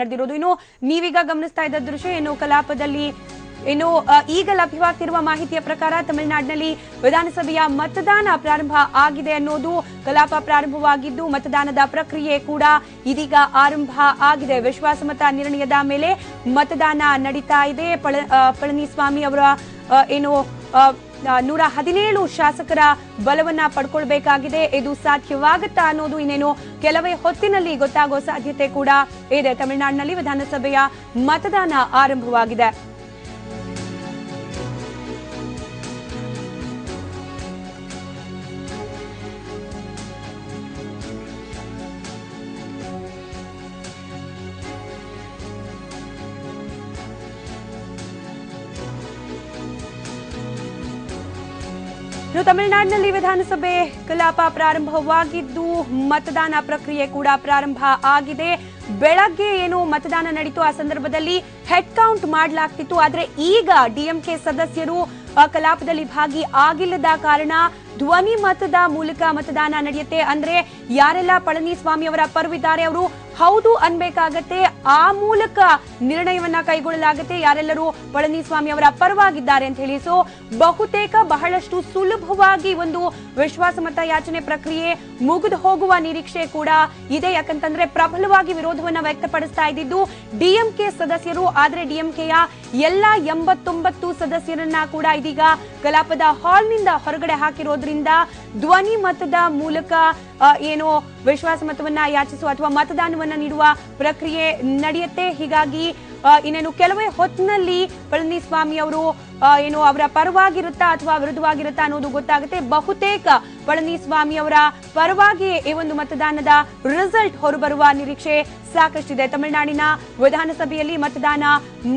ನಡೆದಿರೋದು ಇನ್ನು ನೀವೀಗ ಗಮನಿಸ್ತಾ ಇದ್ದ ದೃಶ್ಯ ಏನು? ಕಲಾಪದಲ್ಲಿ ಇನ್ನು ಈಗ ಲಭ್ಯವಾಗ್ತಿರುವ ಮಾಹಿತಿಯ ಪ್ರಕಾರ ತಮಿಳುನಾಡಿನಲ್ಲಿ ವಿಧಾನಸಭೆಯ ಮತದಾನ ಪ್ರಾರಂಭ ಆಗಿದೆ ಅನ್ನೋದು ಕಲಾಪ ಪ್ರಾರಂಭವಾಗಿದ್ದು, ಮತದಾನದ ಪ್ರಕ್ರಿಯೆ ಕೂಡ ಇದೀಗ ಆರಂಭ ಆಗಿದೆ. ವಿಶ್ವಾಸಮತ ನಿರ್ಣಯದ ಮೇಲೆ ಮತದಾನ ನಡೀತಾ ಇದೆ. ಪಳ ಪಳನಿಸ್ವಾಮಿ ಅವರ ಏನು ನೂರ ಹದಿನೇಳು ಶಾಸಕರ ಬಲವನ್ನ ಪಡ್ಕೊಳ್ಬೇಕಾಗಿದೆ. ಇದು ಸಾಧ್ಯವಾಗುತ್ತಾ ಅನ್ನೋದು ಇನ್ನೇನು ಕೆಲವೇ ಹೊತ್ತಿನಲ್ಲಿ ಗೊತ್ತಾಗೋ ಸಾಧ್ಯತೆ ಕೂಡ ಇದೆ. ತಮಿಳುನಾಡಿನಲ್ಲಿ ವಿಧಾನಸಭೆಯ ಮತದಾನ ಆರಂಭವಾಗಿದೆ. ಇನ್ನು ತಮಿಳುನಾಡಿನಲ್ಲಿ ವಿಧಾನಸಭೆ ಕಲಾಪ ಪ್ರಾರಂಭವಾಗಿದ್ದು, ಮತದಾನ ಪ್ರಕ್ರಿಯೆ ಕೂಡ ಪ್ರಾರಂಭ ಆಗಿದೆ. ಬೆಳಗ್ಗೆ ಏನು ಮತದಾನ ನಡೀತು ಆ ಸಂದರ್ಭದಲ್ಲಿ ಹೆಡ್ ಕೌಂಟ್ ಮಾಡಲಾಗ್ತಿತ್ತು. ಆದರೆ ಈಗ ಡಿಎಂಕೆ ಸದಸ್ಯರು ಕಲಾಪದಲ್ಲಿ ಭಾಗಿ ಆಗಿಲ್ಲದ ಕಾರಣ ಧ್ವನಿ ಮತದ ಮೂಲಕ ಮತದಾನ ನಡೆಯುತ್ತೆ. ಅಂದ್ರೆ ಯಾರೆಲ್ಲ ಪಳನಿಸ್ವಾಮಿ ಅವರ ಪರವಿದ್ದಾರೆ, ಅವರು ಹೌದು ಅನ್ಬೇಕಾಗತ್ತೆ. ಆ ಮೂಲಕ ನಿರ್ಣಯವನ್ನ ಕೈಗೊಳ್ಳಲಾಗುತ್ತೆ. ಯಾರೆಲ್ಲರೂ ಪಳನಿಸ್ವಾಮಿ ಅವರ ಪರವಾಗಿದ್ದಾರೆ ಅಂತ ಹೇಳಿ. ಸೊ ಬಹುತೇಕ ಬಹಳಷ್ಟು ಸುಲಭವಾಗಿ ಒಂದು ವಿಶ್ವಾಸಮತ ಯಾಚನೆ ಪ್ರಕ್ರಿಯೆ ಮುಗಿದು ಹೋಗುವ ನಿರೀಕ್ಷೆ ಕೂಡ ಇದೆ. ಯಾಕಂತಂದ್ರೆ ಪ್ರಬಲವಾಗಿ ವಿರೋಧವನ್ನ ವ್ಯಕ್ತಪಡಿಸ್ತಾ ಇದ್ದಿದ್ದು ಡಿಎಂಕೆ ಸದಸ್ಯರು. ಆದ್ರೆ ಡಿಎಂಕೆಯ ಎಲ್ಲಾ ಎಂಬತ್ತೊಂಬತ್ತು ಸದಸ್ಯರನ್ನ ಕೂಡ ಇದೀಗ ಕಲಾಪದ ಹಾಲ್ನಿಂದ ಹೊರಗಡೆ ಹಾಕಿರೋದ್ರಿಂದ ಧ್ವನಿ ಮತದ ಮೂಲಕ ಆ, ವಿಶ್ವಾಸ ಮತವನ್ನ ಯಾಚಿಸುವ ಅಥವಾ ಮತದಾನವನ್ನ ನೀಡುವ ಪ್ರಕ್ರಿಯೆ ನಡೆಯುತ್ತೆ. ಹೀಗಾಗಿ ಇನ್ನೇನು ಕೆಲವೇ ಹೊತ್ತಿನಲ್ಲಿ ಪಳನಿಸ್ವಾಮಿ ಅವರು ಏನು ಅವರ ಪರವಾಗಿರುತ್ತಾ ಅಥವಾ ವಿರುದ್ಧವಾಗಿರುತ್ತಾ ಅನ್ನೋದು ಗೊತ್ತಾಗುತ್ತೆ. ಬಹುತೇಕ ಪಳನಿಸ್ವಾಮಿ ಅವರ ಪರವಾಗಿಯೇ ಈ ಒಂದು ಮತದಾನದ ರಿಸಲ್ಟ್ ಹೊರಬರುವ ನಿರೀಕ್ಷೆ ಸಾಕಷ್ಟಿದೆ. ತಮಿಳುನಾಡಿನ ವಿಧಾನಸಭೆಯಲ್ಲಿ ಮತದಾನ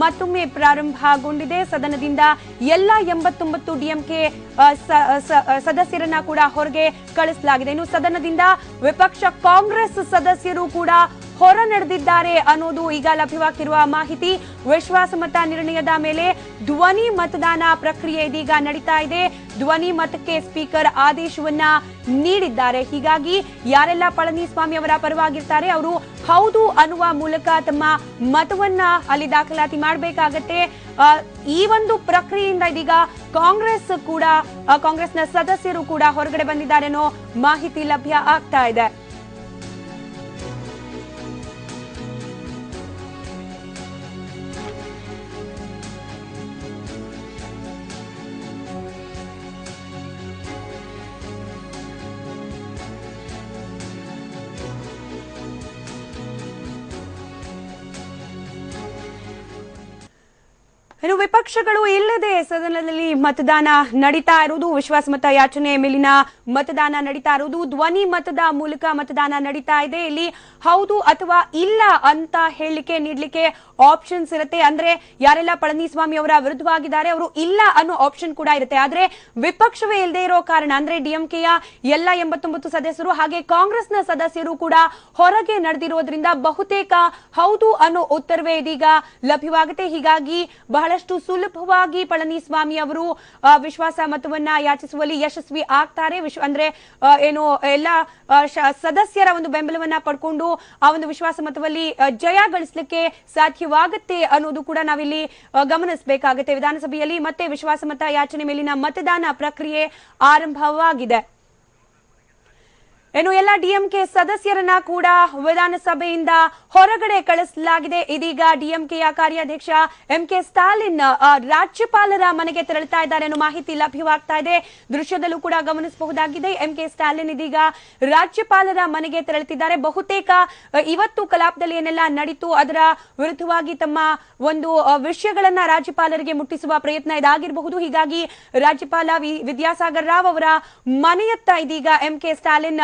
ಮತ್ತೊಮ್ಮೆ ಪ್ರಾರಂಭಗೊಂಡಿದೆ. ಸದನದಿಂದ ಎಲ್ಲ ಎಂಬತ್ತೊಂಬತ್ತು ಡಿಎಂಕೆ ಸದಸ್ಯರನ್ನ ಕೂಡ ಹೊರಗೆ ಕಳಿಸಲಾಗಿದೆ. ಇನ್ನು ಸದನದಿಂದ ವಿಪಕ್ಷ ಕಾಂಗ್ರೆಸ್ ಸದಸ್ಯರು ಕೂಡ ಹೊರ ನಡೆದಿದ್ದಾರೆ ಅನ್ನೋದು ಈಗ ಲಭ್ಯವಾಗಿರುವ ಮಾಹಿತಿ. ವಿಶ್ವಾಸಮತ ನಿರ್ಣಯದ ಮೇಲೆ ಧ್ವನಿ ಮತದಾನ ಪ್ರಕ್ರಿಯೆ ಇದೀಗ ನಡೀತಾ ಇದೆ. ಧ್ವನಿ ಮತಕ್ಕೆ ಸ್ಪೀಕರ್ ಆದೇಶವನ್ನ ನೀಡಿದ್ದಾರೆ. ಹೀಗಾಗಿ ಯಾರೆಲ್ಲ ಪಳನಿಸ್ವಾಮಿ ಅವರ ಪರವಾಗಿರ್ತಾರೆ, ಅವರು ಹೌದು ಅನ್ನುವ ಮೂಲಕ ತಮ್ಮ ಮತವನ್ನ ಅಲ್ಲಿ ದಾಖಲಾತಿ ಮಾಡಬೇಕಾಗತ್ತೆ. ಈ ಒಂದು ಪ್ರಕ್ರಿಯೆಯಿಂದ ಇದೀಗ ಕಾಂಗ್ರೆಸ್ ಕೂಡ ಕಾಂಗ್ರೆಸ್ನ ಸದಸ್ಯರು ಕೂಡ ಹೊರಗಡೆ ಬಂದಿದ್ದಾರೆ ಮಾಹಿತಿ ಲಭ್ಯ ಆಗ್ತಾ ಇದೆ. ಇನ್ನು ವಿಪಕ್ಷಗಳು ಇಲ್ಲದೆ ಸದನದಲ್ಲಿ ಮತದಾನ ನಡೀತಾ ಇರುವುದು ವಿಶ್ವಾಸಮತ ಯಾಚನೆ ಮೇಲಿನ ಮತದಾನ ನಡೀತಾ ಇರುವುದು, ಧ್ವನಿ ಮತದ ಮೂಲಕ ಮತದಾನ ನಡೀತಾ ಇದೆ. ಇಲ್ಲಿ ಹೌದು ಅಥವಾ ಇಲ್ಲ ಅಂತ ಹೇಳಲಿಕ್ಕೆ, ನೀಡಲಿಕ್ಕೆ ಆಪ್ಷನ್ಸ್ ಇರುತ್ತೆ. ಅಂದ್ರೆ ಯಾರೆಲ್ಲ ಪಳನಿಸ್ವಾಮಿ ಅವರ ವಿರುದ್ಧವಾಗಿದ್ದಾರೆ, ಅವರು ಇಲ್ಲ ಅನ್ನೋ ಆಪ್ಷನ್ ಕೂಡ ಇರುತ್ತೆ. ಆದ್ರೆ ವಿಪಕ್ಷವೇ ಇಲ್ಲದೆ ಇರೋ ಕಾರಣ, ಅಂದ್ರೆ ಡಿಎಂಕೆಯ ಎಲ್ಲ ಎಂಬತ್ತೊಂಬತ್ತು ಸದಸ್ಯರು, ಹಾಗೆ ಕಾಂಗ್ರೆಸ್ನ ಸದಸ್ಯರು ಕೂಡ ಹೊರಗೆ ನಡೆದಿರೋದ್ರಿಂದ ಬಹುತೇಕ ಹೌದು ಅನ್ನೋ ಉತ್ತರವೇ ಇದೀಗ ಲಭ್ಯವಾಗುತ್ತೆ. ಹೀಗಾಗಿ ಬಹಳಷ್ಟು ಸುಲಭವಾಗಿ ಪಳನಿಸ್ವಾಮಿ ಅವರು ವಿಶ್ವಾಸ ಮತವನ್ನ ಯಾಚಿಸುವಲ್ಲಿ ಯಶಸ್ವಿ ಆಗ್ತಾರೆ. ಅಂದ್ರೆ ಏನು, ಎಲ್ಲ ಸದಸ್ಯರ ಒಂದು ಬೆಂಬಲವನ್ನ ಪಡ್ಕೊಂಡು ಆ ಒಂದು ವಿಶ್ವಾಸ ಮತದಲ್ಲಿ ಜಯ ಗಳಿಸಲಿಕ್ಕೆ ಸಾಧ್ಯವಾಗುತ್ತೆ ಅನ್ನೋದು ಕೂಡ ನಾವಿಲ್ಲಿ ಗಮನಿಸಬೇಕಾಗುತ್ತೆ. ವಿಧಾನಸಭೆಯಲ್ಲಿ ಮತ್ತೆ ವಿಶ್ವಾಸಮತ ಯಾಚನೆ ಮೇಲಿನ ಮತದಾನ ಪ್ರಕ್ರಿಯೆ ಆರಂಭವಾಗಿದೆ. ಇನ್ನು ಎಲ್ಲ ಡಿಎಂಕೆ ಸದಸ್ಯರನ್ನ ಕೂಡ ವಿಧಾನಸಭೆಯಿಂದ ಹೊರಗಡೆ ಕಳಿಸಲಾಗಿದೆ. ಇದೀಗ ಡಿಎಂಕೆಯ ಕಾರ್ಯಾಧ್ಯಕ್ಷ ಎಂ ಕೆ ಸ್ಟಾಲಿನ್ ರಾಜ್ಯಪಾಲರ ಮನೆಗೆ ತೆರಳುತ್ತಾ ಇದ್ದಾರೆ ಅನ್ನೋ ಮಾಹಿತಿ ಲಭ್ಯವಾಗ್ತಾ ಇದೆ. ದೃಶ್ಯದಲ್ಲೂ ಕೂಡ ಗಮನಿಸಬಹುದಾಗಿದೆ ಎಂ ಕೆ ಸ್ಟಾಲಿನ್ ಇದೀಗ ರಾಜ್ಯಪಾಲರ ಮನೆಗೆ ತೆರಳುತ್ತಿದ್ದಾರೆ. ಬಹುತೇಕ ಇವತ್ತು ಕಲಾಪದಲ್ಲಿ ಏನೆಲ್ಲ ನಡೀತು. ಅದರ ವಿರುದ್ಧವಾಗಿ ತಮ್ಮ ಒಂದು ವಿಷಯಗಳನ್ನ ರಾಜ್ಯಪಾಲರಿಗೆ ಮುಟ್ಟಿಸುವ ಪ್ರಯತ್ನ ಇದಾಗಿರಬಹುದು. ಹೀಗಾಗಿ ರಾಜ್ಯಪಾಲ ವಿದ್ಯಾಸಾಗರ್ ರಾವ್ ಅವರ ಮನೆಯತ್ತ ಇದೀಗ ಎಂ ಕೆ ಸ್ಟಾಲಿನ್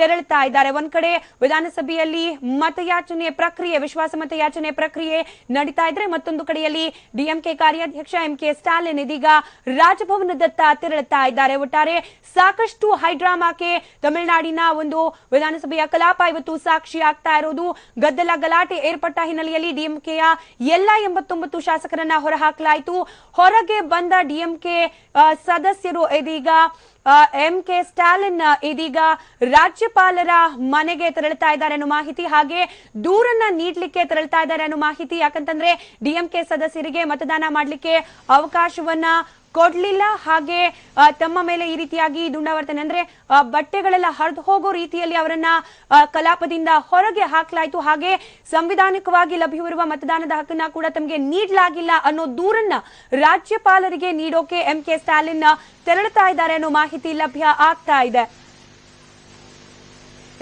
ತೆರಳುತ್ತಾ ಇದ್ದಾರೆ. ಒಂದ್ ಕಡೆ ವಿಧಾನಸಭೆಯಲ್ಲಿ ಮತಯಾಚನೆ ಪ್ರಕ್ರಿಯೆ, ವಿಶ್ವಾಸ ಯಾಚನೆ ಪ್ರಕ್ರಿಯೆ ನಡೀತಾ ಇದ್ರೆ ಮತ್ತೊಂದು ಕಡೆಯಲ್ಲಿ ಡಿಎಂಕೆ ಕಾರ್ಯಾಧ್ಯಕ್ಷ ಎಂ ಕೆ ಸ್ಟಾಲಿನ್ ಇದೀಗ ರಾಜಭವನದತ್ತ ತೆರಳುತ್ತಾ ಇದ್ದಾರೆ. ಒಟ್ಟಾರೆ ಸಾಕಷ್ಟು ಹೈಡ್ರಾಮಾಕ್ಕೆ ತಮಿಳುನಾಡಿನ ಒಂದು ವಿಧಾನಸಭೆಯ ಕಲಾಪ ಇವತ್ತು ಸಾಕ್ಷಿ ಆಗ್ತಾ ಇರೋದು. ಗದ್ದಲ ಗಲಾಟೆ ಏರ್ಪಟ್ಟ ಹಿನ್ನೆಲೆಯಲ್ಲಿ ಡಿಎಂಕೆಯ ಎಲ್ಲ ಎಂಬತ್ತೊಂಬತ್ತು ಶಾಸಕರನ್ನ ಹೊರಹಾಕಲಾಯಿತು. ಹೊರಗೆ ಬಂದ ಡಿಎಂಕೆ ಸದಸ್ಯರು ಇದೀಗ ಎಂ ಕೆ ಸ್ಟಾಲಿನ್ ಇದೀಗ ರಾಜ್ಯ ರಾಜ್ಯಪಾಲರ ಮನೆಗೆ ತೆರಳ್ತಾ ಇದ್ದಾರೆ ಅನ್ನೋ ಮಾಹಿತಿ ಹಾಗೆ ದೂರನ್ನ ನೀಡಲಿಕ್ಕೆ ತೆರಳ್ತಾ ಇದ್ದಾರೆ ಅನ್ನೋ ಮಾಹಿತಿ. ಯಾಕಂತಂದ್ರೆ ಡಿಎಂಕೆ ಸದಸ್ಯರಿಗೆ ಮತದಾನ ಮಾಡಲಿಕ್ಕೆ ಅವಕಾಶವನ್ನ ಕೊಡ್ಲಿಲ್ಲ. ಹಾಗೆ ತಮ್ಮ ಮೇಲೆ ಈ ರೀತಿಯಾಗಿ ದುಂಡಾವರ್ತನೆ. ಅಂದ್ರೆ ಬಟ್ಟೆಗಳೆಲ್ಲ ಹರಿದು ಹೋಗೋ ರೀತಿಯಲ್ಲಿ ಅವರನ್ನ ಕಲಾಪದಿಂದ ಹೊರಗೆ ಹಾಕಲಾಯಿತು. ಹಾಗೆ ಸಂವಿಧಾನಿಕವಾಗಿ ಲಭ್ಯವಿರುವ ಮತದಾನದ ಹಕ್ಕನ್ನ ಕೂಡ ತಮಗೆ ನೀಡಲಾಗಿಲ್ಲ ಅನ್ನೋ ದೂರನ್ನ ರಾಜ್ಯಪಾಲರಿಗೆ ನೀಡೋಕೆ ಎಂ ಕೆ ಸ್ಟಾಲಿನ್ ತೆರಳುತ್ತಾ ಇದ್ದಾರೆ ಅನ್ನೋ ಮಾಹಿತಿ ಲಭ್ಯ ಆಗ್ತಾ ಇದೆ.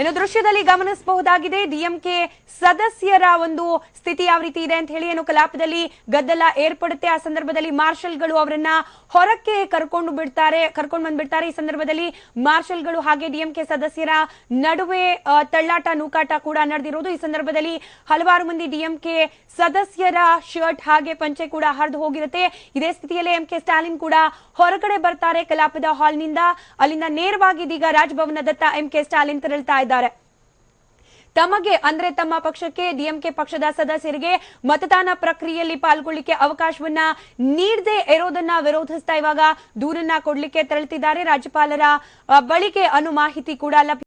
ಇನ್ನು ದೃಶ್ಯದಲ್ಲಿ ಗಮನಿಸಬಹುದಾಗಿದೆ ಡಿಎಂಕೆ ಸದಸ್ಯರ ಒಂದು ಸ್ಥಿತಿ ಯಾವ ರೀತಿ ಇದೆ ಅಂತ ಹೇಳಿ ಏನು ಕಲಾಪದಲ್ಲಿ ಗದ್ದಲ ಏರ್ಪಡುತ್ತೆ. ಆ ಸಂದರ್ಭದಲ್ಲಿ ಮಾರ್ಷಲ್ಗಳು ಅವರನ್ನ ಹೊರಕ್ಕೆ ಕರ್ಕೊಂಡು ಬಿಡ್ತಾರೆ, ಕರ್ಕೊಂಡು ಬಂದ್ಬಿಡ್ತಾರೆ. ಈ ಸಂದರ್ಭದಲ್ಲಿ ಮಾರ್ಷಲ್ಗಳು ಹಾಗೆ ಡಿಎಂಕೆ ಸದಸ್ಯರ ನಡುವೆ ತಳ್ಳಾಟ, ನೂಕಾಟ ಕೂಡ ನಡೆದಿರೋದು ಈ ಸಂದರ್ಭದಲ್ಲಿ ಹಲವಾರು ಮಂದಿ ಡಿಎಂಕೆ ಸದಸ್ಯರ ಶರ್ಟ್ ಹಾಗೆ ಪಂಚೆ ಕೂಡ ಹರಿದು ಹೋಗಿರುತ್ತೆ. ಇದೇ ಸ್ಥಿತಿಯಲ್ಲಿ ಎಂಕೆ ಸ್ಟಾಲಿನ್ ಕೂಡ ಹೊರಗಡೆ ಬರ್ತಾರೆ ಕಲಾಪದ ಹಾಲ್ನಿಂದ. ಅಲ್ಲಿಂದ ನೇರವಾಗಿ ಇದೀಗ ರಾಜಭವನದತ್ತ ಎಂಕೆ ಸ್ಟಾಲಿನ್ ತೆರಳ್ತಾ ತಮಗೆ, ಅಂದ್ರೆ ತಮ್ಮ ಪಕ್ಷಕ್ಕೆ ಡಿಎಂಕೆ ಪಕ್ಷದ ಸದಸ್ಯರಿಗೆ ಮತದಾನ ಪ್ರಕ್ರಿಯೆಯಲ್ಲಿ ಪಾಲ್ಗೊಳ್ಳಿಕ್ಕೆ ಅವಕಾಶವನ್ನ ನೀಡದೆ ಇರೋದನ್ನ ವಿರೋಧಿಸ್ತಾ ಇವಾಗ ದೂರನ್ನ ಕೊಡ್ಲಿಕ್ಕೆ ತೆರಳುತ್ತಿದ್ದಾರೆ ರಾಜ್ಯಪಾಲರ ಬಳಿಕೆ ಅನು ಮಾಹಿತಿ ಕೂಡ ಲಭ್ಯ